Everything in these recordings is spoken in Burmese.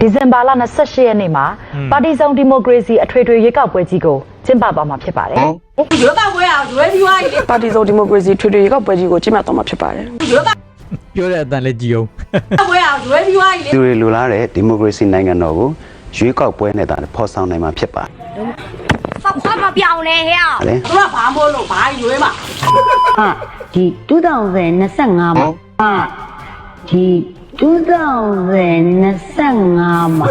ဒီဇင်ဘာလ28ရက်နေ့မှာပါတီစုံဒီမိုကရေစီအထွေထွေရွေးကောက်ပွဲကြီးကိုကျင်းပသွားမှာဖြစ်ပါတယ်။ရွေးကောက်ပွဲအောင်ရွေးပြီးွားရင်ပါတီစုံဒီမိုကရေစီထွေထွေရွေးကောက်ပွဲကြီးကိုကျင်းပသွားမှာဖြစ်ပါတယ်။ရွေးကောက်ပြောတဲ့အတန်လည်းကြည်အောင်။ပွဲအောင်ရွေးပြီးွားရင်လူတွေလူလားတဲ့ဒီမိုကရေစီနိုင်ငံတော်ကိုရွေးကောက်ပွဲနဲ့တာဖော်ဆောင်နိုင်မှာဖြစ်ပါတယ်။ဖောက်ခွမပြောင်းလဲဟဲ့။သူကဘာမို့လို့ဘာရွေးမှာ။ဟာဒီ2025မှာဟာဒီ 2025မှာ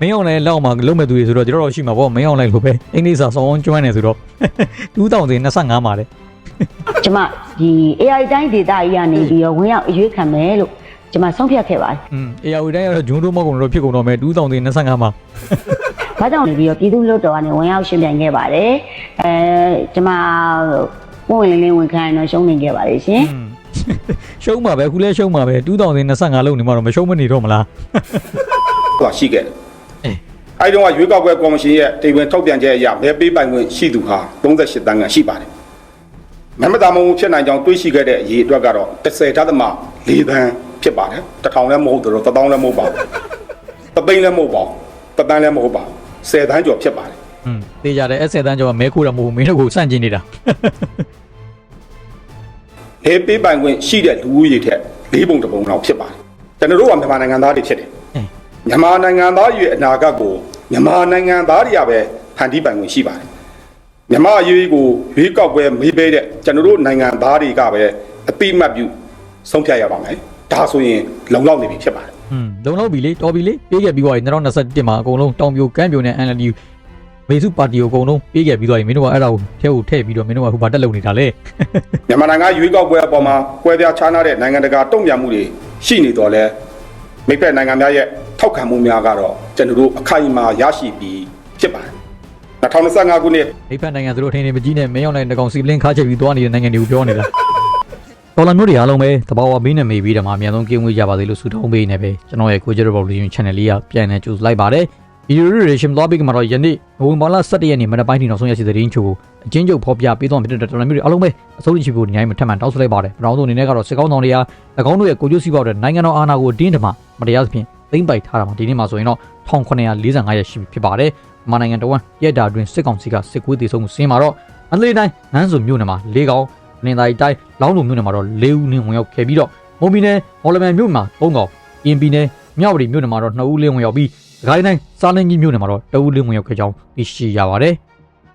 မင်းအောင်လိုင်းလောက်မှာလုံးမဲ့သူတွေဆိုတော့ကျွန်တော်တို့ရှိမှာပေါ့မင်းအောင်လိုင်းလိုပဲအင်္ဂလိပ်စာဆောင်းကျွမ်းနေဆိုတော့2025မှာလေကျမဒီ AI တိုင်းဒေတာကြီးကနေပြီးတော့ဝင်ရောက်အရွေးခံမယ်လို့ကျမဆုံးဖြတ်ခဲ့ပါတယ်อืม AI တိုင်းကတော့ဂျွန်းတို့မောက်ကုန်တော့ဖြစ်ကုန်တော့မယ်2025မှာဘာကြောင့်လဲပြီးတော့ပြည်သူ့လွတ်တော်ကနေဝင်ရောက်ရှင်းပြခဲ့ပါတယ်အဲကျမဝင်ဝင်လင်းဝင်ခံရတော့ရှုံးနေခဲ့ပါတယ်ရှင် ရှုံးမှာပဲခုလဲရှုံးမှာပဲ2025လုံးနေမှာတော့မရှုံးမနေတော့မလားသူကရှိခဲ့တယ်အေး။အဲဒီတော့ကရွေးကောက်ပွဲကော်မရှင်ရဲ့တေဝင်ထုတ်ပြန်ချက်အရမဲပေးပိုင်ခွင့်ရှိသူဟာ38တန်းကရှိပါတယ်။မမတာမုံဖြစ်နိုင်ကြောင်းတွေးရှိခဲ့တဲ့အရေးအတွက်ကတော့30ဓာတ်သမ4တန်းဖြစ်ပါတယ်။တစ်ထောင်လည်းမဟုတ်တော့တစ်သောင်းလည်းမဟုတ်ပါဘူး။တစ်သိန်းလည်းမဟုတ်ပါဘူး။တစ်တန်းလည်းမဟုတ်ပါဘူး။10တန်းကျော်ဖြစ်ပါတယ်อืมတေးကြတယ် S7 တန်းကျော်ကမဲခိုးတာမဟုတ်ဘူးမင်းတို့ကိုစန့်ကျင်နေတာ။ မဲပေးပိုင်ခွင့်ရှိတဲ့လူဦးရေထက်၄ပုံတစ်ပုံလောက်ဖြစ်ပါတယ်။ကျွန်တော်တို့ကမြန်မာနိုင်ငံသားတွေဖြစ်တယ်အင်း။မြန်မာနိုင်ငံသားရဲ့အနာဂတ်ကိုမြန်မာနိုင်ငံသားတွေကပဲဖန်တီးပိုင်ခွင့်ရှိပါတယ်။မြမအရေးကိုရွေးကောက်ပွဲမေးပေးတဲ့ကျွန်တော်တို့နိုင်ငံသားတွေကပဲအတိအမှတ်ပြုဆုံးဖြတ်ရပါမယ်ဒါဆိုရင်လုံလောက်နေပြီဖြစ်ပါတယ်อืมလုံလောက်ပြီလေတော်ပြီလေပေးခဲ့ပြီးသွားပြီ2021မှာအကုန်လုံးတောင်ပြိုကမ်းပြိုနဲ့ NLD မေစုပါတီကိုအကုန်လုံးပေးခဲ့ပြီးသွားပြီမင်းတို့ကအဲ့ဒါကိုထဲကိုထည့်ပြီးတော့မင်းတို့ကဟိုဘာတက်လုံနေတာလေမြန်မာနိုင်ငံရွေးကောက်ပွဲအပေါ်မှာကွဲပြားခြားနားတဲ့နိုင်ငံတကာတုံ့ပြန်မှုတွေရှိနေတော့လဲမိဖက်နိုင်ငံများရဲ့ထောက်ခံမှုများကတော့ကျွန်တော်တို့အခိုင်အမာရရှိပြီးဖြစ်ပါတယ်2025ခုနှစ်အိဖက်နိုင်ငံသူတို့ထင်းနေမကြီးနဲ့မင်းအောင်နိုင်တကောင်စီပလင်းခါချက်ပြီးသွားနေတဲ့နိုင်ငံတွေကိုပြောနေတာတော်လာမျိုးတွေအားလုံးပဲတဘာဝဘေးနဲ့မေးပြီးတော့မှအများဆုံးကင်းဝေးကြပါသေးလို့ဆုတောင်းပေးနေပဲကျွန်တော်ရဲ့ကိုကျရဘော်လီယွန် channel လေးကပြန်နေကြိုလိုက်ပါတယ်ဗီ ဒီယိုတွေရှင်သွားပြီးကမှာတော့ယနေ့နိုဝင်ဘာလ17ရက်နေ့မနက်ပိုင်းထိနောက်ဆုံးရရှိတဲ့ရင်းချိုကိုအချင်းချုပ်ဖော်ပြပေးသွားတဲ့တော်လာမျိုးတွေအားလုံးပဲအစိုးရရှိဖို့ဒီညမှာထပ်မံတောင်းဆိုလိုက်ပါတယ်ပထမဆုံးအနေနဲ့ကတော့စစ်ကောင်းဆောင်တွေက၎င်းတို့ရဲ့ကိုကျိုးစီးပွားတဲ့နိုင်ငံတော်အာဏာကိုအတင်းတမမတရားသဖြင့်သိမ့်ပိုက်ထားတာမှာဒီနေ့မှာဆိုရင်တော့1945ရက်ရှိပြီဖြစ်ပါတယ်မြန်မာနိုင်ငံတော်ဝန်ရက်တာတွင်စစ်ကောင်စီကစစ်ကွေးတေဆုံးမှုစင်းမှာတော့မန္တလေးတိုင်းနန်းစုံမြို့နယ်မှာ၄កောင်နင်သာရီတိုင်းလောင်းလုံမြို့နယ်မှာတော့၄ဦးနဲ့ဝင်ရောက်ခဲ့ပြီးတော့မွန်ပြည်နယ်မော်လမြိုင်မြို့မှာ၃កောင်အင်ပြည်နယ်မြဝတီမြို့နယ်မှာတော့2ဦးလေးဝင်ရောက်ပြီး ဒဂိုင်းတိုင်းစားလင်းကြီးမြို့နယ်မှာတော့2ဦးလေးဝင်ရောက်ခဲ့ကြောင်းသိရှိရပါတယ်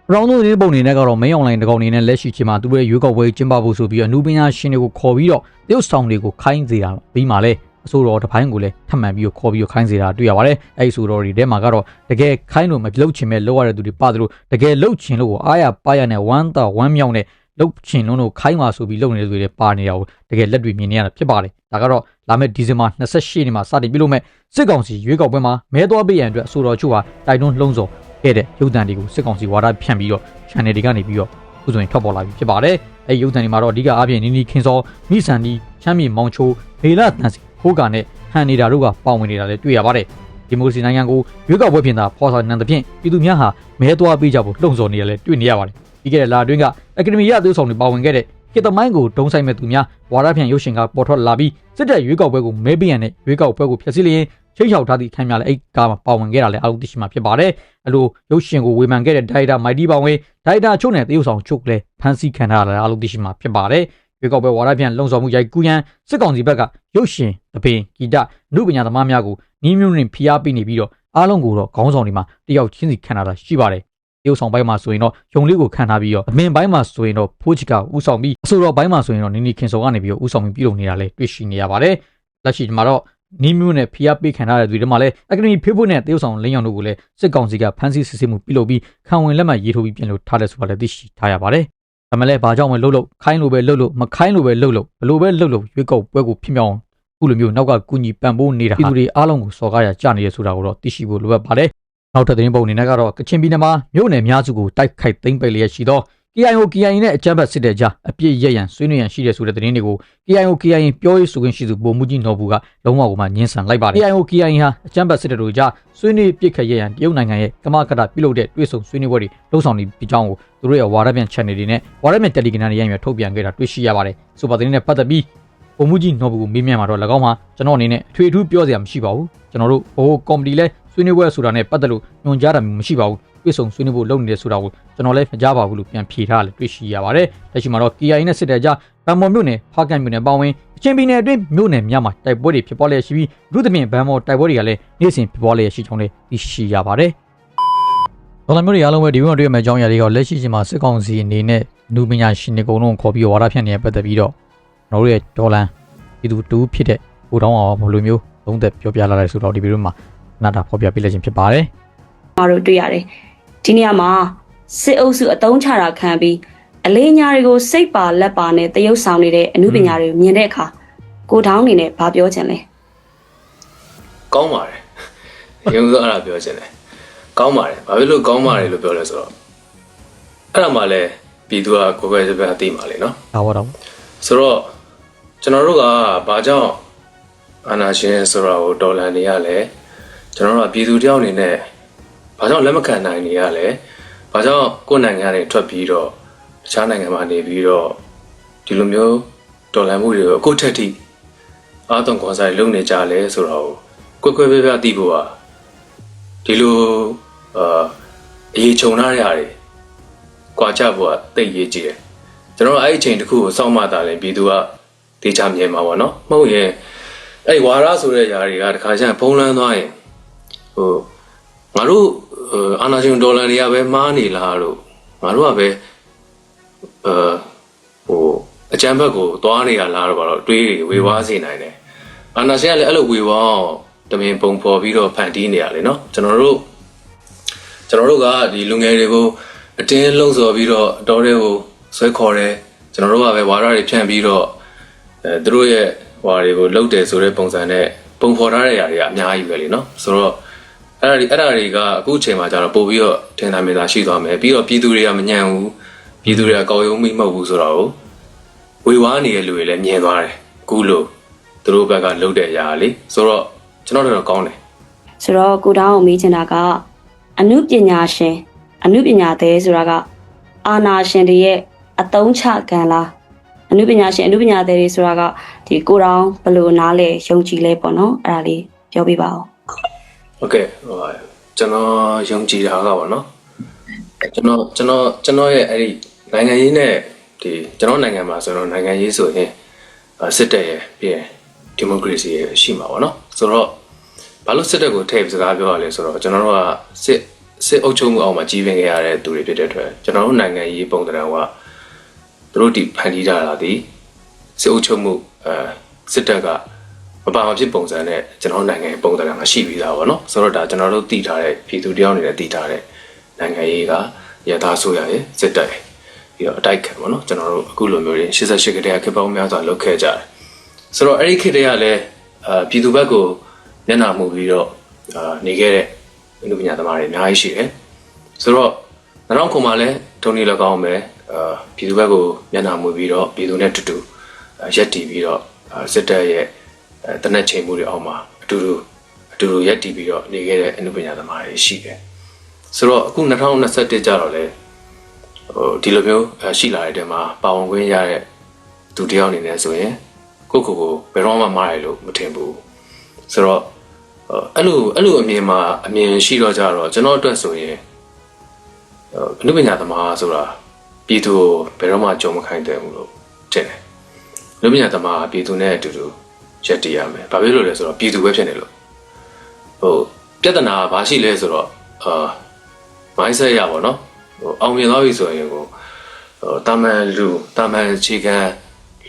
ပရောင်းတို့ဒီပုံနေနဲ့ကတော့မင်းအွန်လိုင်းတကောင်နေနဲ့လက်ရှိချိန်မှာသူတို့ရဲ့ရွေးကောက်ပွဲကျင်းပဖို့ဆိုပြီးအနုပညာရှင်တွေကိုခေါ်ပြီးတော့တရုတ်ဆောင်တွေကိုခိုင်းစေတာပြီးမှလဲအစိုးရတစ်ပိုင်းကိုလည်းထပ်မံပြီးတော့ခေါ်ပြီးတော့ခိုင်းစေတာတွေ့ရပါတယ်။အဲဒီဆိုတော့ဒီထဲမှာကတော့တကယ်ခိုင်းလို့မလုပ်ချင်မဲ့လောက်ရတဲ့သူတွေပါသလိုတကယ်လုပ်ချင်လို့ကိုအားရပါရနဲ့ဝမ်းသာဝမ်းမြောက်နဲ့ လုပ်ချင်လို့ခိုင်းပါဆိုပြီးလုပ်နေတဲ့သူတွေလည်းပါနေတာကိုတကယ်လက်တွေ့မြင်နေရတာဖြစ်ပါတယ်။ဒါကတော့လာမယ့်ဒီဇင်ဘာ28ရက်နေ့မှာစတင်ပြုလုပ်မဲ့စစ်ကောင်စီရွေးကောက်ပွဲမှာမဲသွားပေးရန်အတွက်အစိုးရချုပ်ဟာတိုက်တွန်းလှုံ့ဆော်ခဲ့တဲ့ရုပ်သံတွေကိုစစ်ကောင်စီဝါဒဖြန့်ပြီးတော့ channel တွေကနေပြီးတော့ခုဆိုရင်ထွက်ပေါ်လာပြီဖြစ်ပါတယ်။အဲဒီရုပ်သံတွေမှာတော့အဓိကအားဖြင့်နီနီခင်စောမိဆန်ဒီချမ်းမြေမောင်ချိုမေလာတန်စီဟိုးကာနဲ့ဟန်နေတာတို့ကပါဝင်နေတာလည်းတွေ့ရပါတယ်။ဒီမိုကရေစီနိုင်ငံကိုရွေးကောက်ပွဲပြင်သာဖော်ဆောင်နိုင်တဲ့ဖြင့်ပြည်သူများဟာမဲသွားပေးကြဖို့လှုံ့ဆော်နေရလဲတွေ့နေရပါတယ်။ ပြီးခဲ့တဲ့လအတွင်းကအကယ်ဒမီရသွေးဆောင်တွေပါဝင်ခဲ့တဲ့ခေတ္တမိုင်းကိုဒုံဆိုင်မဲ့သူများဝါဒဖြန့်ရုပ်ရှင်ကပေါ်ထွက်လာပြီးစစ်တပ်ရွေးကောက်ပွဲကိုမဲပေးရန်နဲ့ရွေးကောက်ပွဲကိုဖျက်ဆီးလျင်ချိတ်ချောက်ထားသည့်အခမ်းများလည်းအဲ့ကားမှာပါဝင်ခဲ့တာလည်းအလုံးသိရှိမှာဖြစ်ပါတယ်။အလိုရုပ်ရှင်ကိုဝေဖန်ခဲ့တဲ့ဒိုက်တာမိုက်တီပါဝင်ဒိုက်တာချုပ်နဲ့တရုတ်ဆောင်ချုပ်လည်းဖမ်းဆီးခံထားရတာလည်းအလုံးသိရှိမှာဖြစ်ပါတယ်။ရွေးကောက်ပွဲဝါဒဖြန့်လုံဆောင်မှုရိုက်ကူးရန်စစ်ကောင်စီဘက်ကရုပ်ရှင်တပင်ဂီတနုပညာသမားများကိုနီးမျိုးနဲ့ဖိအားပေးနေပြီးတော့အားလုံးကိုတော့ခေါင်းဆောင်တွေမှာတယောက်ချင်းစီခံထားတာရှိပါတယ်။တ ရုတ်ဆောင်ပိုင်းမှာဆိုရင်တော့ယုံလေးကိုခံထားပြီးတော့အမင်ပိုင်းမှာဆိုရင်တော့ဖိုးချီကဥဆောင်ပြီးအဆိုတော်ပိုင်းမှာဆိုရင်တော့နီနီခင်စောကနေပြီးတော့ဥဆောင်ပြီးပြုလုပ်နေတာလည်းတွေ့ရှိနေရပါတယ်။လက်ရှိဒီမှာတော့နီးမျိုးနဲ့ဖိအားပေးခံထားတဲ့သူတွေမှာလည်းအကယ်ဒမီဖေးဖို့နဲ့တရုတ်ဆောင်လင်းရောင်တို့ကိုလည်းစစ်ကောင်စီကဖမ်းဆီးစစ်ဆေးမှုပြုလုပ်ပြီးခံဝင်လက်မှတ်ရေးထိုးပြီးပြင်လို့ထားတယ်ဆိုတာလည်းသိရှိထားရပါတယ်။ဒါမှလည်းဘာကြောင့်မလှုပ်လို့ခိုင်းလို့ပဲလှုပ်လို့မခိုင်းလို့ပဲလှုပ်လို့ဘလို့ပဲလှုပ်လို့ရွေးကောက်ပွဲကိုဖြစ်မြောက်အောင်ခုလိုမျိုးနောက်ကကူညီပံ့ပိုးနေတာပြည်သူတွေအားလုံးကိုစော်ကားရကြနေရဆိုတာကိုတော့သိရှိဖို့လိုအပ်ပါတယ်။ နောက်ထပ်သတင်းပုံအနေနဲ့ကတော့ကချင်ပြည်နယ်မှာမြို့နယ်များစုကိုတိုက်ခိုက်သိမ်းပိတ်လျက်ရှိသော KIO KIA နဲ့အကြမ်းဖက်စစ်တဲ့ကြားအပြစ်ရရန်ဆွေးနွေးရန်ရှိတဲ့ဆိုတဲ့သတင်းတွေကို KIO KIA ပြောရေးဆိုခွင့်ရှိသူဗိုလ်မှူးကြီးနော်ဘူးကလုံးဝကိုမှညှင်းဆန်လိုက်ပါတယ် KIO KIA ဟာအကြမ်းဖက်စစ်တဲ့တို့ကြားဆွေးနွေးပြစ်ခတ်ရရန်တရုတ်နိုင်ငံရဲ့ကမကတပြုလုပ်တဲ့တွေ့ဆုံဆွေးနွေးပွဲတွေလှုံ့ဆော်နေပြီးကြောင်းကိုသူတို့ရဲ့ဝါရပြန် channel တွေနဲ့ဝါရပြန် Telegram တွေရရင်ထုတ်ပြန်ခဲ့တာတွေ့ရှိရပါတယ်ဆိုပါသတင်းနဲ့ပတ်သက်ပြီးပုံမှုကြီးနော်ဘူးကိုမေးမြန်းမှာတော့၎င်းမှာကျွန်တော်အနေနဲ့အထွေအထူးပြောစရာမရှိပါဘူးကျွန်တော်တို့ဟိုကော်မတီလဲ ဆွေးနွေးပွဲဆိုတာနဲ့ပတ်သက်လို့ညွှန်ကြားတာမျိုးမရှိပါဘူးတွေ့ဆုံဆွေးနွေးဖို့လုပ်နေတယ်ဆိုတာကိုကျွန်တော်လည်းမကြားပါဘူးလို့ပြန်ဖြေထားတယ်တွေ့ရှိရပါတယ်လက်ရှိမှာတော့ KIA နဲ့စစ်တပ်ကြားဗန်မော်မြို့နယ်ဖားကန်မြို့နယ်ပေါင်းဝင်အချင်းပြည်နယ်အတွင်းမြို့နယ်များမှာတိုက်ပွဲတွေဖြစ်ပွားလျက်ရှိပြီးလူသဖြင့်ဗန်မော်တိုက်ပွဲတွေကလည်းနေ့စဉ်ဖြစ်ပွားလျက်ရှိကြောင်းလည်းသိရှိရပါတယ်ဒေါ်လာမျိုးတွေအားလုံးပဲဒီဘက်မှာတွေ့ရမယ့်အကြောင်းအရာတွေကလက်ရှိချိန်မှာစစ်ကောင်စီအနေနဲ့နူပညာရှင်တွေအကုန်လုံးခေါ်ပြီးဝါဒဖြန့်နေတဲ့ပတ်သက်ပြီးတော့ကျွန်တော်တို့ရဲ့ဒေါ်လာပြည်သူတူဖြစ်တဲ့ကိုတောင်းအောင်ဘယ်လိုမျိုးသုံးသက်ပြောပြလာလဲဆိုတော့ဒီဗီဒီယိုမှာ နားတာဖော်ပြပေးလိုက်ခြင်းဖြစ်ပါတယ်မတို့တွေ့ရတယ်ဒီနေရာမှာစစ်အုပ်စုအတုံးချတာခံပြီးအလေးညာတွေကိုစိတ်ပါလက်ပါနဲ့တရုပ်ဆောင်နေတဲ့အမှုပညာတွေကိုမြင်တဲ့အခါကိုထောင်းနေနဲ့ဘာပြောချင်လဲကောင်းပါတယ်ရုံးစိုးအဲ့ဒါပြောချင်တယ်ကောင်းပါတယ်ဘာဖြစ်လို့ကောင်းပါတယ်လို့ပြောလဲဆိုတော့အဲ့ဒါမှလည်းပြည်သူကကိုယ်ပဲတစ်ပတ်အသိမှာလေနော်ဒါဘောတော့ဆိုတော့ကျွန်တော်တို့ကဘာကြောင့်အာနာရှင်ဆိုတာကိုတော်လန်နေရလဲ ကျွန်တော်တို့ကပြည်သူတယောက်အနေနဲ့ဘာကြောင့်လက်မခံနိုင်နေရလဲဘာကြောင့်ကိုယ်နိုင်ငံတွေထွက်ပြီးတော့တခြားနိုင်ငံမှာနေပြီးတော့ဒီလိုမျိုးတော်လန်မှုတွေကိုအခုထက်ထိအားသွန်ခွန်ဆိုင်လုပ်နေကြလဲဆိုတော့ကိုကွယ်ကွယ်ပြပြသိဖို့ကဒီလိုအာအရေးချုံထားတဲ့ဟာတွေကြွာကြဖို့ကတိတ်ရေးကြည့်တယ်ကျွန်တော်တို့အဲ့ဒီအချိန်တစ်ခုကိုစောင့်မှသာလဲပြည်သူကတေချာမြင်မှာပေါ့နော်မဟုတ်ရင်အဲ့ဒီဝါရဆိုတဲ့ຢာတွေကတခါကျရင်ဖုံးလန်းသွားရင် ဟိုငါတို့ဟိုအာနာရှင်ဒေါ်လာတွေကပဲမားနေလားလို့ငါတို့ကပဲအဲဟိုအကြမ်းဘက်ကိုသွားနေရလားတော့ဘာလို့တွေးတွေဝေဝါးစေနိုင်တယ်အာနာရှင်ကလည်းအဲ့လိုဝေဝါးအောင်တမင်ပုံဖော်ပြီးတော့ဖန်တီးနေရလေနော်ကျွန်တော်တို့ကျွန်တော်တို့ကဒီလူငယ်တွေကိုအတင်းလှုံ့ဆော်ပြီးတော့အတော်တွေကိုဆွဲခေါ်တယ်ကျွန်တော်တို့ကပဲဝါရတွေဖြန့်ပြီးတော့အဲသူတို့ရဲ့ဟွာတွေကိုလှုပ်တယ်ဆိုတဲ့ပုံစံနဲ့ပုံဖော်ထားတဲ့ຢာတွေကအများကြီးပဲလေနော်ဆိုတော့ အဲ့ဒါတွေအဲ့ဒါတွေကအခုအချိန်မှာကျတော့ပို့ပြီးတော့ထင်သာမြင်သာရှိသွားမယ်ပြီးတော့ပြည်သူတွေကမညံ့ဘူးပြည်သူတွေကကောက်ရုံမိမဟုတ်ဘူးဆိုတော့ဝေဝါးနေတဲ့လူတွေလည်းမြင်သွားတယ်အခုလို့သူတို့ဘက်ကလှုပ်တဲ့ຢာလေဆိုတော့ကျွန်တော်တို့တော့ကောင်းတယ်ဆိုတော့ကိုတောင်းကိုမေးချင်တာကအမှုပညာရှင်အမှုပညာသည်ဆိုတာကအာနာရှင်တွေရဲ့အတုံးချခံလားအမှုပညာရှင်အမှုပညာသည်တွေဆိုတာကဒီကိုတောင်းဘယ်လိုနားလဲယုံကြည်လဲပေါ့နော်အဲ့ဒါလေးပြောပြပါဦး ဟုတ်ကဲ့ဟိုကျွန်တော်ယုံကြည်တာကပေါ့နော်ကျွန်တော်ကျွန်တော်ကျွန်တော်ရဲ့အဲ့ဒီနိုင်ငံရေးနဲ့ဒီကျွန်တော်နိုင်ငံမှာဆိုတော့နိုင်ငံရေးဆိုရင်အာစစ်တပ်ရဲ့ပြီးရင်ဒီမိုကရေစီရဲ့ရှိမှာပေါ့နော်ဆိုတော့ဘာလို့စစ်တပ်ကိုထည့်ပြီးစကားပြောရလဲဆိုတော့ကျွန်တော်တို့ကစစ်စစ်အုပ်ချုပ်မှုအောက်မှာကြီးပင်ခဲ့ရတဲ့သူတွေဖြစ်တဲ့အတွက်ကျွန်တော်တို့နိုင်ငံရေးပုံသဏ္ဍာန်ကသူတို့ဒီဖန်တီးကြတာဒီစစ်အုပ်ချုပ်မှုအဲစစ်တပ်က မပါမဖြစ်ပုံစံနဲ့ကျွန်တော်နိုင်ငံရဲ့ပုံစံကရှိပြီးသားပေါ့နော်ဆိုတော့ဒါကျွန်တော်တို့တည်ထားတဲ့ပြည်သူတယောက်အနေနဲ့တည်ထားတဲ့နိုင်ငံရေးကရထားဆိုရရဲ့စစ်တပ်ရဲ့ပြီးတော့အတိုက်ခံပေါ့နော်ကျွန်တော်တို့အခုလိုမျိုးတွေ88ကတည်းကခေတ်ပေါင်းများစွာလုပ်ခဲ့ကြတယ်ဆိုတော့အဲ့ဒီခေတ်တည်းကလည်းအာပြည်သူဘက်ကိုမျက်နှာမူပြီးတော့အာနေခဲ့တဲ့လူပညာသမားတွေအများကြီးရှိတယ်ဆိုတော့နောက်ခုမှလည်းထုံနေလည်းကောင်းမယ်အာပြည်သူဘက်ကိုမျက်နှာမူပြီးတော့ပြည်သူနဲ့တူတူအာရက်တည်ပြီးတော့အာစစ်တပ်ရဲ့အဲ တနက်ချိန်မှုတွေအောက်မှာအတူတူအတူတူရက်တည်ပြီးတော့နေခဲ့တဲ့အနုပညာသမားတွေရှိတယ်ဆိုတော့အခု2021ကျတော့လေဟိုဒီလိုမျိုးအဲရှိလာတဲ့တဲမှာပါဝင်ခွင့်ရတဲ့သူတယောက်အနေနဲ့ဆိုရင်ကိုယ့်ကိုယ်ကိုဘယ်တော့မှမားရလို့မထင်ဘူးဆိုတော့ဟိုအဲ့လိုအဲ့လိုအမြင်မှာအမြင်ရှိတော့ကြတော့ကျွန်တော်အတွက်ဆိုရင်ဟိုအနုပညာသမားဆိုတာပြည်သူကိုဘယ်တော့မှကြုံမခိုင်းတဲ့ဘူးလို့ထင်တယ်အနုပညာသမားကပြည်သူနဲ့အတူတူ ရက်တည်ရမယ်။ဘာဖြစ်လို့လဲဆိုတော့ပြည်သူပဲဖြစ်နေလို့ဟိုပြဿနာကဘာရှိလဲဆိုတော့အာ mindset ရပါတော့ဟိုအောင်မြင်သွားပြီဆိုရင်ကိုဟိုတာမန်လူတာမန်ခြေခံ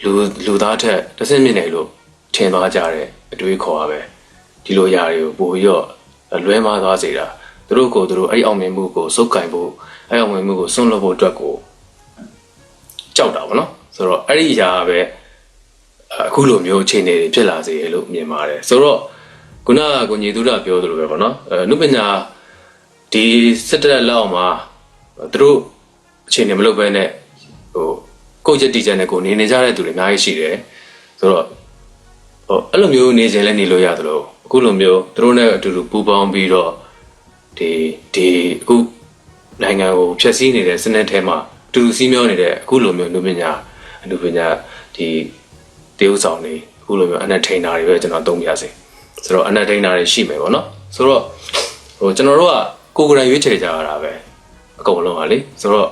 လူလူသားထက်တစ်ဆင့်မြင့်နေလို့ထင်သွားကြတဲ့အတွေးခေါ်ရပဲဒီလိုຢာတွေကိုပို့ပြီးတော့လွဲမှားသွားစေတာသူတို့ကိုသူတို့အဲ့အောင်မြင်မှုကိုစုပ်ကင်ဖို့အဲ့အောင်မြင်မှုကိုစွန့်လွတ်ဖို့အတွက်ကိုကြောက်တာဗောနော်ဆိုတော့အဲ့ဒီຢာကပဲ အခုလိုမျိုးအခြေအနေတွေဖြစ်လာစေလို့မြင်ပါတယ်ဆိုတော့ခုနကကိုညီသူရပြောသလိုပဲပေါ့နော်အဲနုပညာဒီစစ်တပ်လက်အောက်မှာသူတို့အခြေအနေမလုပ်ဘဲနဲ့ဟိုကိုယ့်ချက်တီချက်နဲ့ကိုနေနေကြတဲ့သူတွေအများကြီးရှိတယ်ဆိုတော့ဟိုအဲ့လိုမျိုးနေခြင်းလည်းနေလို့ရတယ်လို့အခုလိုမျိုးသူတို့နဲ့အတူတူပူးပေါင်းပြီးတော့ဒီဒီအခုနိုင်ငံကိုဖျက်ဆီးနေတဲ့စနစ်ထဲမှာအတူတူစီးမျောနေတဲ့အခုလိုမျိုးနုပညာအနုပညာဒီ တရုပ်ဆောင်တွေအခုလိုမျိုး entertainer တွေပဲကျွန်တော်သုံးပြစေဆိုတော့ entertainer တွေရှိမယ်ပေါ့နော်ဆိုတော့ဟိုကျွန်တော်တို့ကကိုယ်ကိုယ်တိုင်ရွေးချယ်ကြရတာပဲအကုန်လုံးကလေဆိုတော့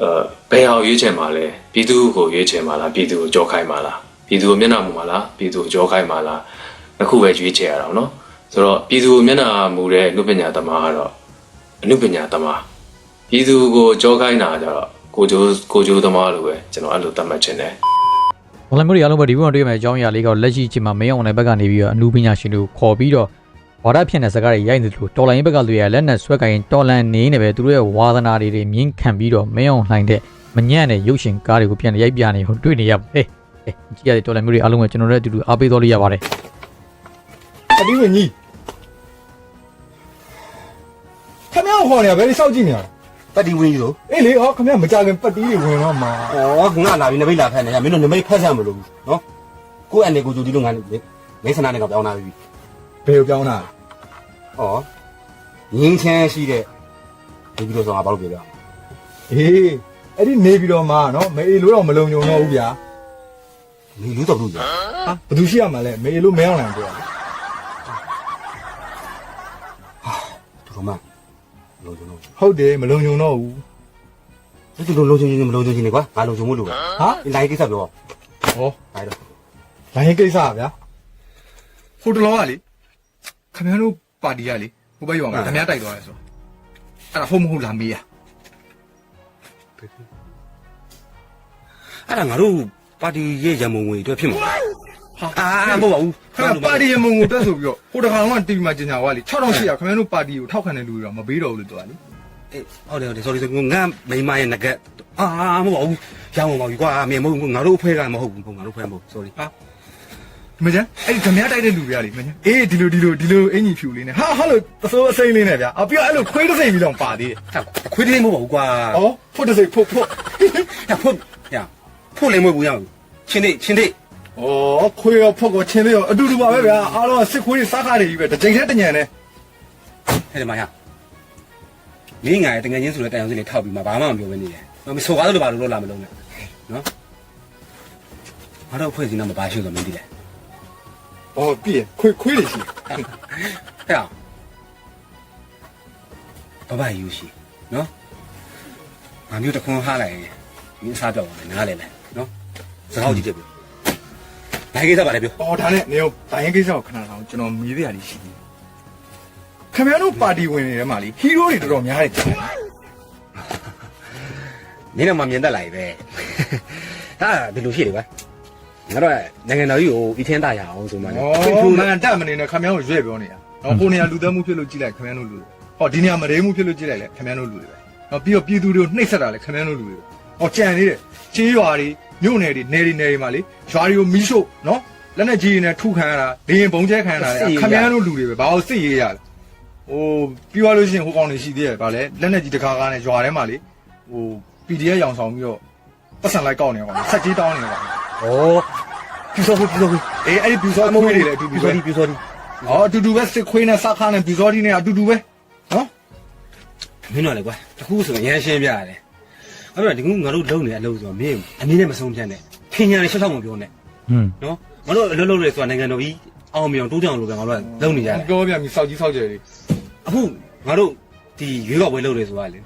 အဲဘယ်ဟာကိုရွေးချယ်မှာလဲပြည်သူကိုရွေးချယ်မှာလားပြည်သူကိုကြောခိုင်းမှာလားပြည်သူကိုမျက်နှာမူမှာလားပြည်သူကိုကြောခိုင်းမှာလားတစ်ခုပဲရွေးချယ်ရအောင်နော်ဆိုတော့ပြည်သူကိုမျက်နှာမူတဲ့အနုပညာသမားကတော့အနုပညာသမားပြည်သူကိုကြောခိုင်းတာကြတော့ကိုကျိုးကိုကျိုးသမားလို့ပဲကျွန်တော်အဲ့လိုသတ်မှတ်ချင်တယ် ဘာလဲမျိုးတွေအားလုံးပဲဒီဘုံတွေ့မယ်အကြောင်းအရာလေးကလက်ရှိအချိန်မှာမင်းအောင်တဲ့ဘက်ကနေပြီးတော့အနုပညာရှင်တွေကိုခေါ်ပြီးတော့ဝါဒဖြစ်တဲ့စကားတွေရိုက်နေတယ်လို့တော်လိုင်းဘက်ကလူရလက်နဲ့ဆွဲကိုင်တော်လန်နေနေပဲသူတို့ရဲ့ဝါသနာတွေတွေမြင်းခံပြီးတော့မင်းအောင်လှိုင်တဲ့မညံ့တဲ့ရုပ်ရှင်ကားတွေကိုပြန်ရိုက်ပြနေဟိုတွေ့နေရဟေးဟေးကြည့်ရတဲ့တော်လိုင်းမျိုးတွေအားလုံးပဲကျွန်တော်တို့အတူတူအားပေးတော်လေးရပါတယ်အတီးဝင်ကြီးခမရဟောနေရဘယ်လိုစောက်ကြည့်နေရလဲ ပတ်တီဝင်းကြီးတို့အေးလေဟောခမရမကြခင်ပတ်တီးတွေဝင်တော့မှာဩခုနလာပြီးနမိတ်လာဖက်နေရမင်းတို့နမိတ်ဖက်ဆက်မလို့ဘူးနော်ကိုယ့်အနေကိုကြိုဒီလိုငါမိတ်ဆန္ဒနဲ့ကပြောင်းလာပြီဘယ်ကိုပြောင်းတာလဲဩငင်းချမ်းရှိတဲ့ဒီပြီးတော့ဆိုငါဘာလို့ပြောပြအေးအဲ့ဒီနေပြီးတော့မှာနော်မေအေလို့တော့မလုံုံတော့ဘူးဗျာနေလူတော်လို့ကြာဟာဘယ်သူရှိရမှာလဲမေအေလို့မရအောင်နိုင်ပြောသူတို့မှ လုံချုံတော့ဟုတ်တယ်မလုံုံတော့ဘူးဒီလိုလုံချုံချင်းမလုံချုံချင်းနေကွာငါလုံချုံမို့လို့ပဲဟာဒီလိုက်ကိစ္စပြောဟောဘာလို့လိုင်းကိစ္စဗျာဟိုတလောကလေခမရတို့ပါတီကလေဟိုဘက်ရောမှာခမရတိုက်သွားတယ်ဆိုအဲ့ဒါဟုတ်မဟုတ်လားမေးရအဲ့ဒါငါတို့ပါတီရဲ့ရံမုံဝင်အတွက်ဖြစ်မှာဟာ အာမဟုတ်ပါဘူးခမရပါတီရမုံကိုတက်ဆိုပြီးတော့ဟိုတခါကတီဗီမှာကျင်ညာသွားလေ6800ခမရတို့ပါတီကိုထောက်ခံတဲ့လူတွေတော့မပေးတော့ဘူးလို့ပြောတာလေအေးဟုတ်တယ်ဟုတ်တယ် sorry sorry ငါမိမရဲ့ငကက်အာမဟုတ်ပါဘူးရံမုံပါဘူးကွာမင်းမဟုတ်ငါတို့အဖွဲကမဟုတ်ဘူးငါတို့ဖွဲမဟုတ် sorry မကျန်အဲ့ဒီဓမြတိုက်တဲ့လူတွေကလေမကျန်အေးဒီလိုဒီလိုဒီလိုအင်ကြီးဖြူလေးနဲ့ဟာဟာလို့သစိုးအစိမ့်လေးနဲ့ဗျာအပြီးတော့အဲ့လိုခွေးတစ်စိမ့်ပြီးတော့ပါသေးတယ်ခွေးတင်းမဟုတ်ပါဘူးကွာဩဖို့တစ်စိမ့်ဖို့ဖို့။ဖုတ်ရ။ဖုတ်လည်းမဟုတ်ဘူးရအောင်။ချင်းတိချင်းတိ ဩခွေးရောဖို့ကောချင်းလေးရောအတူတူပါပဲဗျာအားလုံးစစ်ခွေးတွေစားကားတွေကြီးပဲတစ်ချိန်တည်းတစ်ညံနဲ့ဟဲ့ဒီမှာရ။မင်းငါရဲ့တငယ်ချင်းဆိုတဲ့တိုင်အောင်စင်းလေးထောက်ပြီးမှဘာမှမပြောဘဲနေတယ်။မဆိုကားလို့ဘာလို့လို့လာမလုံးနဲ့။နော်။ဘာတော့ဖွဲ့စည်းနေမှာဘာရှိလို့မင်းဒီလဲဩပြည့်ခွေးခွေးတွေရှိ။ဟဲ့။ဘာဘာယူရှိနော်။ငါမျိုးတခွန်းဟားလိုက်ရင်မင်းစားပြောက်ပါမယ်နားလေလေနော်။စကားကြည့်တယ်ပြော။ ဘာကိစ္စပါလဲပြောဩဒါနဲ့နေရောဘိုင်းကိစ္စကိုခဏဆောင်ကျွန်တော်မေးသေးရတယ်ရှိသေးတယ်ခင်ဗျားတို့ပါတီဝင်တွေထဲမှာလေဟီးရိုးတွေတော်တော်များတယ်ကျန်တယ်။နင်းတော့မှမြင်တတ်လာပြီပဲ။ဟာဒီလိုရှိတယ်ကွာ။ငါတို့နိုင်ငံတော်ကြီးကိုအထင်းတာရအောင်ဆိုမှလည်းဩမန်တက်မနေနဲ့ခင်ဗျားတို့ရွေ့ပြောနေတာနော်ဟိုနေရာလူသက်မှုဖြစ်လို့ကြည့်လိုက်ခင်ဗျားတို့လူတွေဟောဒီနေရာမရေမှုဖြစ်လို့ကြည့်လိုက်လေခင်ဗျားတို့လူတွေပဲနော်ပြီးတော့ပြည်သူတွေကိုနှိပ်စက်တာလေခင်ဗျားတို့လူတွေပဲ ဟောကြံနေတယ်ချေးရွာတွေမြို့နယ်တွေနယ်တွေနယ်တွေမှာလေရွာတွေကိုမီးရှို့နော်လက်နဲ့ကြီးတွေနဲ့ထုခံရတာလေရင်ပုံကျဲခံရတာလေခင်ဗျားတို့လူတွေပဲဘာလို့စစ်ရေးရလဲဟိုပြီးသွားလို့ရှိရင်ဟိုကောင်တွေရှိသေးတယ်ဗာလဲလက်နဲ့ကြီးတစ်ခါကားနဲ့ရွာထဲမှာလေဟို PDF ရောင်ဆောင်ပြီးတော့ပတ်စံလိုက်ကောက်နေကောင်ဆက်ကြီးတောင်းနေကောင်။ဩပြူစောပြူစောအေးအဲ့ဒီပြူစောခွေးတွေလည်းအတူတူပြူပဲစောဒီပြူစောဒီ။အော်အတူတူပဲစစ်ခွေးနဲ့စခါနဲ့ပြူစောတိနဲ့အတူတူပဲ။နော်မင်းတို့လည်းကွာတခုဆိုရင်ရမ်းရှင်းပြရတယ် အဲ့တော့ဒီကူငါတို့လုံနေတဲ့အလုပ်ဆိုတော့မင်းအမင်းနဲ့မဆုံးဖြတ်နဲ့ပညာနဲ့ရှောက်ရှောက်မပြောနဲ့ဟွန်းနော်ငါတို့အလုပ်လုပ်ရဲဆိုတာနိုင်ငံတော်ကြီးအောင်မြောင်တိုးတောင်လို့ပဲငါတို့ကလုံနေကြတယ်။ပြောပြပြီစောက်ကြီးစောက်ကြယ်လေးအခုငါတို့ဒီရွေးကောက်ပွဲလုပ်ရဲဆိုတာလေ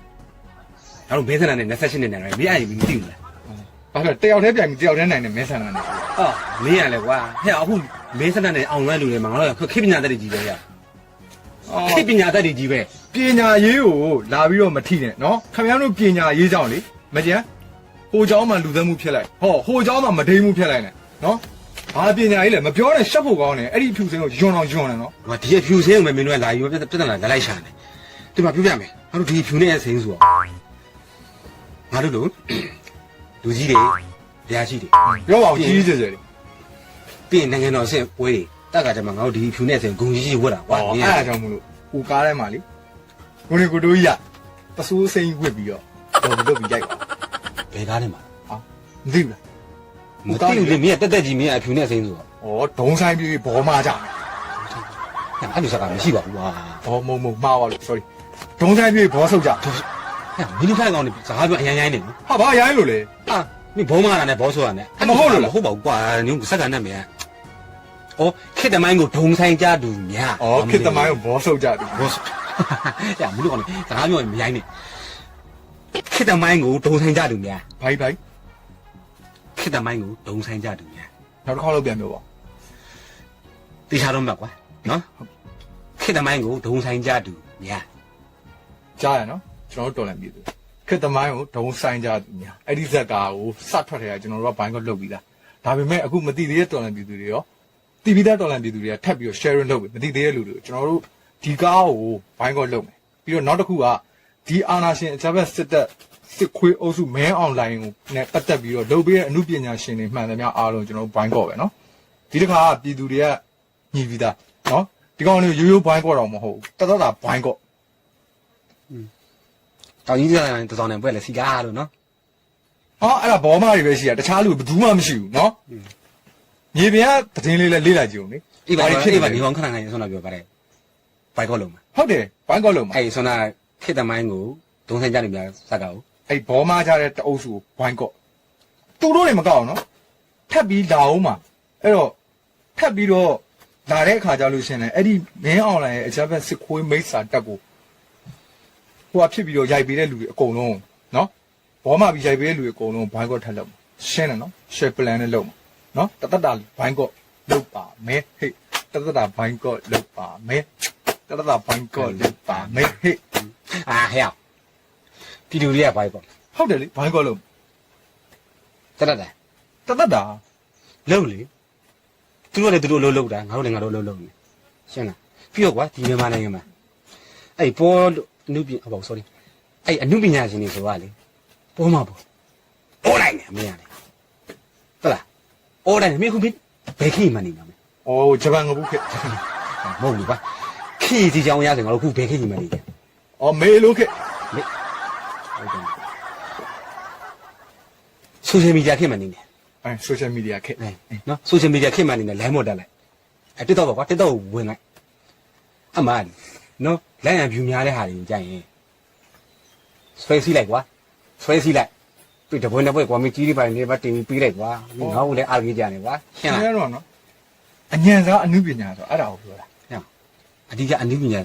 ငါတို့မဲဆန္ဒနဲ့28နဲ့နိုင်တယ်မင်းအဲ့ဒီမသိဘူးလား။ဘာလဲတယောက်တည်းပြန်ပြီးတယောက်တည်းနိုင်တယ်မဲဆန္ဒနဲ့ဟာမင်းရလဲကွာဟဲ့အခုမဲဆန္ဒနဲ့အောင်လွမ်းလူတွေမှာငါတို့ခေပညာတတ်တွေကြီးပဲရ။အော်ခေပညာတတ်တွေကြီးပဲပညာရေးကိုလာပြီးတော့မထိနဲ့နော်။ခင်ဗျားတို့ပညာရေးကြောင့်လေ မကျန်ဟိုเจ้าမှလူသက်မှုဖြစ်လိုက်။ဟောဟိုเจ้าမှမဒိမှုဖြစ်လိုက်နဲ့နော်။ဘာပညာရေးလဲမပြောနဲ့ရှက်ဖို့ကောင်းတယ်အဲ့ဒီဖြူစင်းကိုယွန်းအောင်ယွန်းတယ်နော် ငါဒီဖြူစင်းကိုမင်းတို့ကလာယူပြပြဿနာလာလိုက်ရှာတယ်ဒီမှာပြောပြမယ်ငါတို့ဒီဖြူနဲ့ဆင်းဆိုတော့ငါတို့တို့လူကြီးတွေတရားရှိတွေ ။ပြောပါဦးကြီးကြီးကျယ်ကျယ်လေး ပြီးရင်နိုင်ငံတော်အဆင့်ပွဲတွေတက်ကကြမှာငါတို့ဒီဖြူနဲ့ဆင်းဂုံကြီးကြီးဝတ်တာ ။ ကွာ အော်အဲ့ဒါကြောင့်မလို့ဟိုကားထဲမှာလေကိုနေကိုတို့ကြီးကပစိုးစိမ့်ဝစ်ပြီးတော့တော်ပြီးတော့ပြီးရိုက်ပါ ဘယ်ကားထဲမှာမသိဘူးလားမသိဘူးလေမင်းကတက်တက်ကြီးမင်းကအဖြူနဲ့ဆင်းဆိုတော့။ဩဒုံဆိုင်ပြေဘောမာကြမယ်အဲ့လိုစကားမရှိပါဘူးကွာ။ဘောမုံမုံမှားပါလို့ sorry ။ဒုံဆိုင်ပြေဘောဆုပ်ကြဟဲ့မင်းတို့ဖိုင်ကောင်နေစကားပြောအရင်ရိုင်းနေနော်။ဟာဘာရိုင်းလို့လဲအာမင်းဘောမလာနဲ့ဘောဆိုတာနဲ့မဟုတ်လို့ဟုတ်ပါဘူးကွာညစက္ကန့်နဲ့မြန်ဩခေတ္တမိုင်းကိုဒုံဆိုင်ကြသူများဩခေတ္တမိုင်းကိုဘောဆုပ်ကြတယ်ဘောရမလို့ကောင်းစကားပြောရင်မရိုင်းနဲ့ ခေတ္တမိုင်းကိုဒုံဆိုင်ကြသူများဘိုင်ဘိုင်ခေတ္တမိုင်းကိုဒုံဆိုင်ကြသူများနောက်တစ်ခေါက်လောက်ပြန်ပြောပါတေချာတော့မှတ်ကွာနော်ခေတ္တမိုင်းကိုဒုံဆိုင်ကြသူများကြားရနော်ကျွန်တော်တို့တော်လန်ပြည်သူခေတ္တမိုင်းကိုဒုံဆိုင်ကြသူများအဲ့ဒီဇက်ကာကိုစထွက်ထဲကကျွန်တော်တို့ကဘိုင်းကလုတ်ပြီးသားဒါပေမဲ့အခုမတိသေးတဲ့တော်လန်ပြည်သူတွေရောတီဗီသားတော်လန်ပြည်သူတွေကထပ်ပြီးတော့ sharing လုပ်ပြီမတိသေးတဲ့လူတွေကိုကျွန်တော်တို့ဒီကားကိုဘိုင်းကလုတ်မယ်ပြီးတော့နောက်တစ်ခုက ဒီအာနာရှင်အကြမ်းဖက်စစ်တပ်စစ်ခွေးအုပ်စုမင်းအွန်လိုင်းကိုနဲ့ပတ်သက်ပြီးတော့လုပ်ပေးတဲ့အမှုပညာရှင်တွေမှန်တယ်များအားလုံးကျွန်တော်တို့ဘိုင်းကော့ပဲနော်ဒီတစ်ခါကပြည်သူတွေကညီပြီးသားနော်ဒီကောင်လေးရိုးရိုးဘိုင်းကော့တော့မဟုတ်ဘူးတသက်တာဘိုင်းကော့တောင်ကြီးတိုင်းတစောင်းနဲ့ပွဲလေစီကားလို့နော်ဟာအဲ့ဒါဘောမတွေပဲရှိတာတခြားလူဘယ်သူမှမရှိဘူးနော်မြေပြင်ကသတင်းလေးလည်းလေ့လာကြည့်ဦးလေအေးပါဘာတွေအေးပါလဲဒီကောင်ခဏခဏဆွမ်းတော့ပြောပါတယ်ဘိုက်ကောလုံးမှာဟုတ်တယ်ဘိုင်းကော့လုံးမှာအဲ့ဆွမ်းတာ ခေတ္တမိုင်းကိုဒုံဆိုင်ကြသူများစကားကိုအဲ့ဘောမကြတဲ့တအုပ်စုကိုဘိုင်းကော့သူတို့တွေမကောက်အောင်နော်ထပ်ပြီးလာအောင်မှာအဲ့တော့ထပ်ပြီးတော့လာတဲ့အခါကျလို့ရှရင်လေအဲ့ဒီမင်းအောင်လိုင်းရဲ့အကြမ်းဖက်စစ်ခွေးမိတ်စာတက်ကိုဟိုကဖြစ်ပြီးတော့ရိုက်ပေးတဲ့လူတွေအကုန်လုံးနော်ဘောမပြီးရိုက်ပေးတဲ့လူတွေအကုန်လုံးဘိုင်းကော့ထက်လောက်မှာရှင်းတယ်နော် share plan နဲ့လုပ်မှာနော်တတတာဘိုင်းကော့လုပ်ပါမဲဟေ့တတတာဘိုင်းကော့လုပ်ပါမဲတတတာဘိုင်းကော့လုပ်ပါမဲဟေ့ အာဟဲ့ပြည်သူတွေကဘိုက်ကောဟုတ်တယ်လေဘိုင်းကော့လုပ်တတ်တတ်တယ်တတတာလုံလေသူတို့လည်းသူတို့လှုပ်လှုပ်တာငါတို့လည်းငါတို့လှုပ်လှုပ်နေရှင်းလားပြီးတော့ကွာဒီမြန်မာနိုင်ငံမှာအဲ့ပေါ်အနုပညာဟုတ်ပါ sorry အဲ့အနုပညာရှင်တွေဆိုတာလေပေါ်မှာပေါ့អောလိုက်နေမင်းရတယ်ဟုတ်လားអောလိုက်နေမင်းခုဘယ်ခေတ်မှနေမှာမလဲ။အော်ဂျပန်ကဘူးခေတ်မဟုတ်ဘူးကွာခေတ်စီကြောင်းရဆိုငါတို့ခုဘယ်ခေတ်မှနေတယ်။ အော်မေလို့ခေတ်ဟုတ်တယ်ဆိုရှယ်မီဒီယာခေတ်မှနေတယ်။အဲ social media ခေတ်နော်ဆိုရှယ်မီဒီယာခေတ်မှနေတယ်လိုင်းမော်တက်လိုက်အဲတစ်တော့ပါကွာတစ်တော့ဝင်လိုက်အမှန်နော်လိုင်းရန်ဖြူများတဲ့ဟာတွေကိုကြိုက်ရင်ဆွဲစီးလိုက်ကွာဆွဲစီးလိုက်ပြီးတပွင့်တပွင့်ကွာမကြီးလေးပိုင်းလေးပါတင်ပြီးလိုက်ကွာငါ့ကိုလည်းအားကြီးကြနေကွာရှင်းလား။အဲ့တော့နော်။အညံစားအနုပညာဆိုအဲ့ဒါကိုပြောတာအဓိကအနည်းပညာ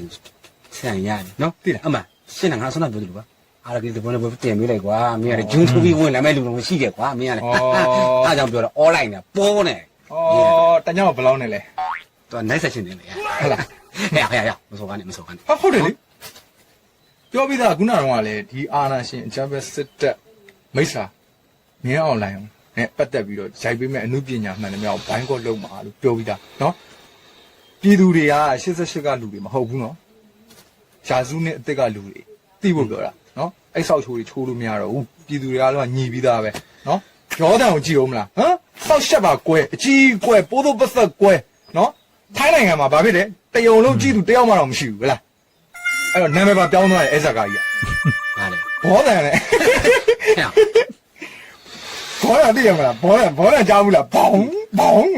ဆန်ရတယ်နော်သိလားအမှန်ရှင်းလားငါဆွမ်းတာပြောတယ်ကွာအားရကြီးတပွင့်တပွင့်တင်ပြီးလိုက်ကွာမင်းကလည်းဂျုံထူပြီးဝင်လာမဲ့လူတော့မရှိခဲ့ကွာမင်းကလည်းအားကြောင့်ပြောတော့ online နဲ့ပေါ်နေ။အော်တညောင်ဘယ်လောက်နဲ့လဲသူက night session နေလေဟုတ်လားဟဲ့ဟဲ့ဟဲ့မစောကနေမစောကနေ။ဟာဟုတ်တယ်လေ။ပြောပြီးသားခုနကတော့ကလည်းဒီအာနာရှင်အကြမ်းဖက်စစ်တပ်မိစ္ဆာမြင်းအောင်လိုင်းနဲ့ပတ်သက်ပြီးတော့ရိုက်ပေးမဲ့အနုပညာမှန်တယ်မြောက်ဘိုင်းကော့လုံးမှာလို့ပြောပြီးသားနော်။ပြည်သူတွေက88ကလူတွေမဟုတ်ဘူးနော်။ ရှာစုနဲ့အစ်စ်ကလူတွေသိဖို့ပြောတာနော်။အဲ့ဆောက်ချိုးတွေချိုးလို့မရတော့ဘူး။ပြည်သူတွေကလည်းညီပြီးသားပဲနော်။ရောတန်ကိုကြည့်အောင်မလားဟမ်ဆောက်ရှက်ပါကွဲအကြီးကွဲပိုးသိုးပတ်သက်ကွဲနော်ထိုင်းနိုင်ငံမှာဘာဖြစ်လဲတယုံလုံးကြည့်သူတယောက်မှတော့မရှိဘူးဟဲ့လားအဲ့တော့နာမည်ပါပြောင်းသွားတယ်အဲ့ဇာကာကြီးဟာလေကဘောတန်လေဟဲ့ဘောတန်သိရမလားဘောတန်ဘောတန်ကြားဘူးလားဘောင်းဘောင်း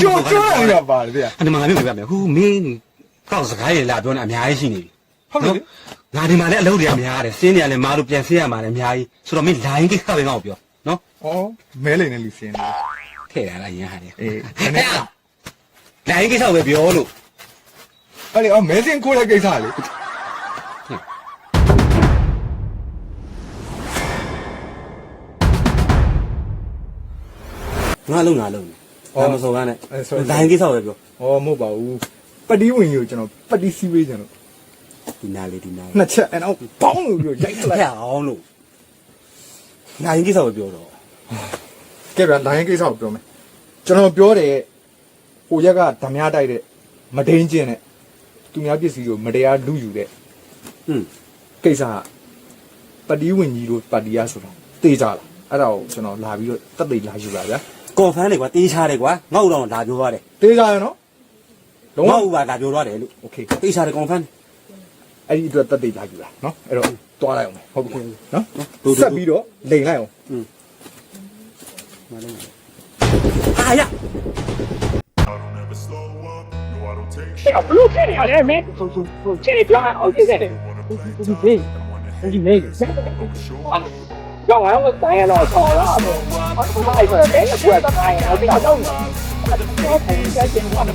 ကြော်ကြော်ရပါတယ်ဗျာအဲ့ဒီမှာငါပြောပြမယ်ဟူမင်း ကောက်စကားရလာပြောနေအများကြီးရှိနေပြီဟုတ်တယ်လေငါဒီမှာလည်းအလုပ်တွေကများတယ်စင်းတွေကလည်းမာလို့ပြန်ဆင်းရမှာလည်းအများကြီးဆိုတော့မင်း line ကိစ္စပဲငါ့ကိုပြောနော်ဩမဲလိန်နဲ့လူစင်းတယ်ထည့်ရလားရင်ဟာတယ်အေးဟဲ့ line ကိစ္စပဲပြောလို့အဲ့လေအော်မဲစင်ကိုတဲ့ကိစ္စလေငါလုံးငါလုံးငါမစော်ကားနဲ့ line ကိစ္စပဲပြောဩမဟုတ်ပါဘူး ပတိဝင်ကြီးကိုကျွန်တော်ပတိစီးပေးကြတယ်ဒီနာလေးဒီနာနှစ်ချက်အဲ့တော့ဘောင်းလို့ပြောရိုက်လိုက်ဟဲ့အောင်လို့ line ကိစ္စပဲပြောတော့ကဲဗျာလိုင်းကိစ္စကိုပြောမယ်ကျွန်တော်ပြောတယ်ဟိုရက်ကဓမြတိုက်တဲ့မဒိန်ကျင်တဲ့သူများပစ္စည်းကိုမတရားလူယူတဲ့ဟွန်းကိစ္စကပတိဝင်ကြီးတို့ပါတီရဆိုတာတေးကြလားအဲ့ဒါကိုကျွန်တော်လာပြီးတော့တက်သိလာယူလာဗျာကွန်ဖန်လေကွာတေးချတယ်ကွာငါ့ဦးတော့လာပြောသွားတယ်တေးကြရနော် လုံး ငါ့ ဝ ဦးကလာပြောသွားတယ်လို့ โอเค တေးချတယ်ကွန်ဖန် အဲ့ဒီအတွက်တက်သိလာယူလာနော်အဲ့တော့တွားလိုက်အောင်မယ်ဟုတ်ပြီနော် တူတူ ဆက်ပြီးတော့လိန်လိုက်အောင် အာရ ဘလို့ဖြစ်နေရလဲမင်းဆိုဆိုဆိုချင်းနေပြောင်းအောင်ဖြစ်ခဲ့တယ်ဒီဒီဒီဒီဒီနေရော တော့ငါတို့တိုင်းရတော့ဆော်ရအောင်ဘာလို့လဲဆိုတော့တဲ့ကွက်တိုင်းရတော့တော့တော့တော့တယ်ကြည့်ရင်ဘာလို့လဲဆိုတော့တော့တော့တော့ do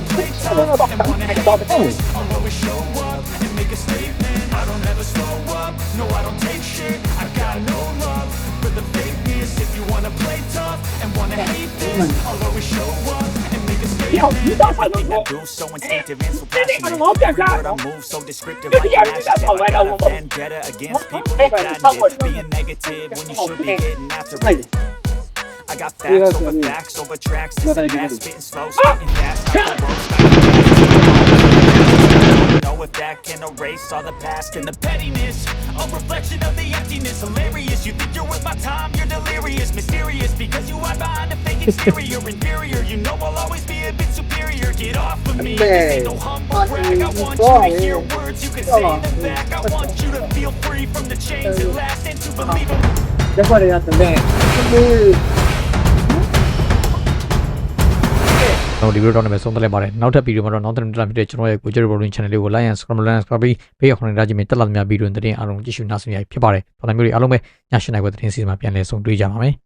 So instinctive and so passionate. Word I move so descriptive like an adjective. I got a vendetta against people that got it. Being negative when you should be getting after it. I got facts over facts over tracks. This and that, spitting slow, spitting ah! fast. I know if that can erase all the past and the pettiness. A reflection of the emptiness. Hilarious. You think you're worth my time? You're delirious. Mysterious because you hide behind a fake exterior. Inferior. You know I'll always be a bit superior. Get off of me. This ain't no humble brag. I want you to hear words. You can say them back. I want you to feel free from the chains at last and to believe them. That's why they got the man. တလဲကျွန်တော်ဒီဗီဒီယိုတော့လည်းဆုံးသက်လိုက်ပါတယ်နောက်ထပ်ဗီဒီယိုမှာတော့နောက်ထပ်တစ်ဖြစ်တဲ့ကျွန်တော်ရဲ့ကိုကျရဘောလင်း channel လေးကို like and subscribe and subscribe ပြီးဘေးရခေါင်းနေတာကြည့်မြင်တက်လာသမျှဗီဒီယိုသတင်းအားလုံးကြည့်ရှုနားဆင်ရဖြစ်ပါတယ်။တော်တော်မျိုးတွေအားလုံးပဲည၈နိုင်ခွဲသတင်းစီစဉ်မှာပြန်လည်ဆုံတွေ့ကြပါမယ်။